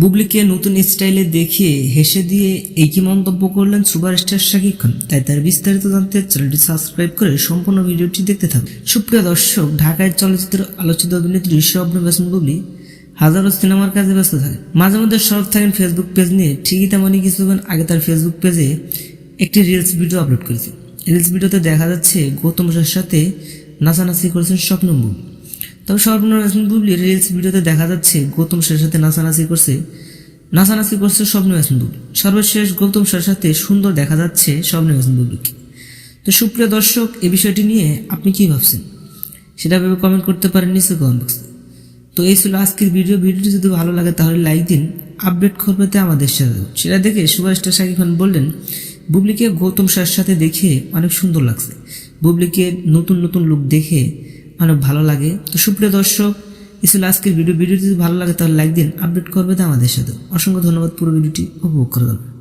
বুবলিকে নতুন স্টাইলে দেখিয়ে হেসে দিয়ে একই মন্তব্য করলেন সুপারস্টার শাকিব খান। তাই তার বিস্তারিত জানতে চ্যানেলটি সাবস্ক্রাইব করে সম্পূর্ণ ভিডিওটি দেখতে থাকুন। সুপ্রিয় দর্শক, ঢাকায় চলচ্চিত্র আলোচিত অভিনেত্রী স্বপ্ন বেসন বুবলি হাজারো সিনেমার কাজে ব্যস্ত থাকে। মাঝে মধ্যে সরব থাকেন ফেসবুক পেজ নিয়ে। ঠিকই তেমনই কিছুক্ষণ আগে তার ফেসবুক পেজে একটি রিলস ভিডিও আপলোড করেছে। রিলস ভিডিওতে দেখা যাচ্ছে, গৌতম সাথে নাচানাচি করেছেন স্বপ্ন বুবলি। তবে সর্বনিম্ন ইয়াসমিন বুবলির রিলস ভিডিওতে দেখা যাচ্ছে গৌতম সের সাথে নাচানাচি করছে। নাচানাচি করছে স্বপ্ন ইয়াসমিন বুবলি। সর্বশেষ গৌতম সের সাথে সুন্দর দেখা যাচ্ছে স্বপ্ন ইয়াসমিন বুবলিকে। তো সুপ্রিয় দর্শক, এ বিষয়টি নিয়ে আপনি কি ভাবছেন? সেটা ভেবে কমেন্ট করতে পারেন নিচে কমেন্ট বক্সে তো এই ছিল আজকের ভিডিও ভিডিওটি যদি ভালো লাগে তাহলে লাইক দিন আপডেট খবর পেতে আমাদের সাথে। সেটা দেখে সুভাষটা শাকিব খান বললেন, বুবলিকে গৌতম সার সাথে দেখে অনেক সুন্দর লাগছে। বুবলিকে নতুন নতুন লুক দেখে অনেক ভালো লাগে। তো সুপ্রিয় দর্শক, এই আজকের ভিডিও। ভিডিওটি যদি ভালো লাগে তাহলে লাইক দিন আপডেট করবে তো আমাদের সাথে। অসংখ্য ধন্যবাদ পুরো ভিডিওটি উপভোগ করে দেবেন